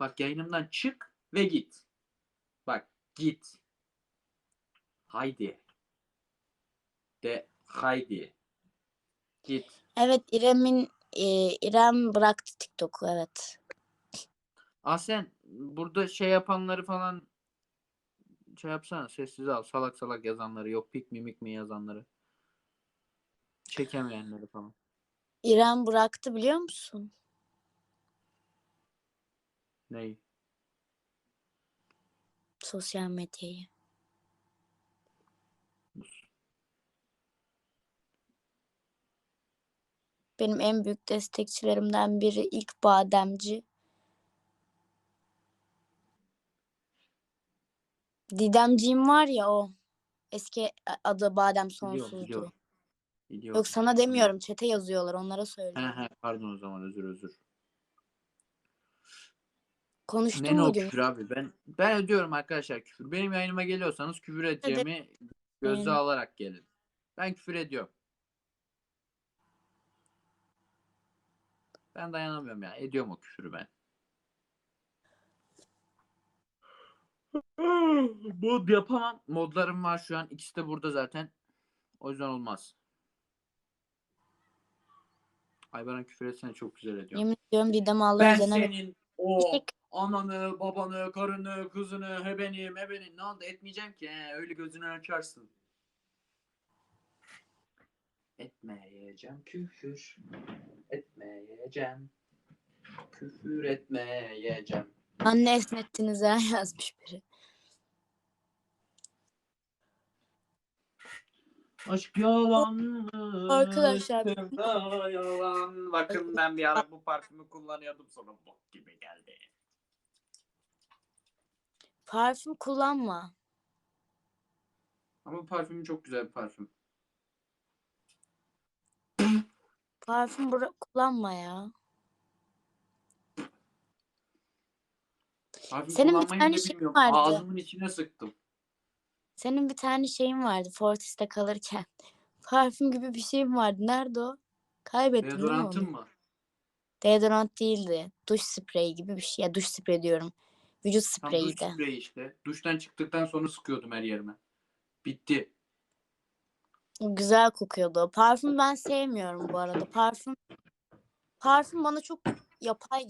Bak yayınımdan çık ve git. Bak git. Haydi. De haydi. Git. Evet İrem'in e, İrem bıraktı TikTok'u evet. Ah sen burada şey yapanları falan şey yapsana sessiz al. Salak salak yazanları yok pik mimik mi yazanları. Çekemeyenleri falan. İrem bıraktı biliyor musun? Neyi? Sosyal medyayı. Benim en büyük destekçilerimden biri ilk bademci. Didemciğim var ya o. Eski adı Badem Biliyorum Sonsuz'du. biliyorum. Biliyorum. Yok sana demiyorum. Çete yazıyorlar. Onlara He söylüyorum. he pardon o zaman özür özür. Konuştum Ne o küfür abi? Ben ben ödüyorum arkadaşlar küfür. Benim yayınıma geliyorsanız küfür edeceğimi göze Aynen. alarak gelin. Ben küfür ediyorum. Ben dayanamıyorum ya. Ediyorum o küfürü ben. Mod yapamam. Modlarım var şu an. İkisi de burada zaten. O yüzden olmaz. Ay bana küfür etsene çok güzel ediyorum. Yemin ediyorum Didem Allah Ben üzerine senin o Teşekkür- ananı, babanı, karını, kızını, hebeni, mebeni ne oldu etmeyeceğim ki. He, öyle gözünü açarsın. Etmeyeceğim küfür. Etmeyeceğim. Küfür etmeyeceğim. Anne esnettiniz ha yazmış biri. Aşk yalan. Arkadaşlar- sevda yalan. Bakın ben bir ara bu parfümü kullanıyordum sonra bok gibi geldi. Parfüm kullanma. Ama parfümü çok güzel bir parfüm. Parfüm bıra- kullanma ya. Parfüm Senin bir kullanmayı tane bile şeyin bilmiyorum. vardı. Ağzımın içine sıktım. Senin bir tane şeyin vardı Fortis'te kalırken. Parfüm gibi bir şeyin vardı. Nerede o? Kaybettin değil mi onu? mı? Deodorant değildi. Duş spreyi gibi bir şey. Ya duş spreyi diyorum. Vücut Tam duş spreyiydi. spreyi işte. Duştan çıktıktan sonra sıkıyordum her yerime. Bitti. Güzel kokuyordu. Parfüm ben sevmiyorum bu arada. Parfüm parfüm bana çok yapay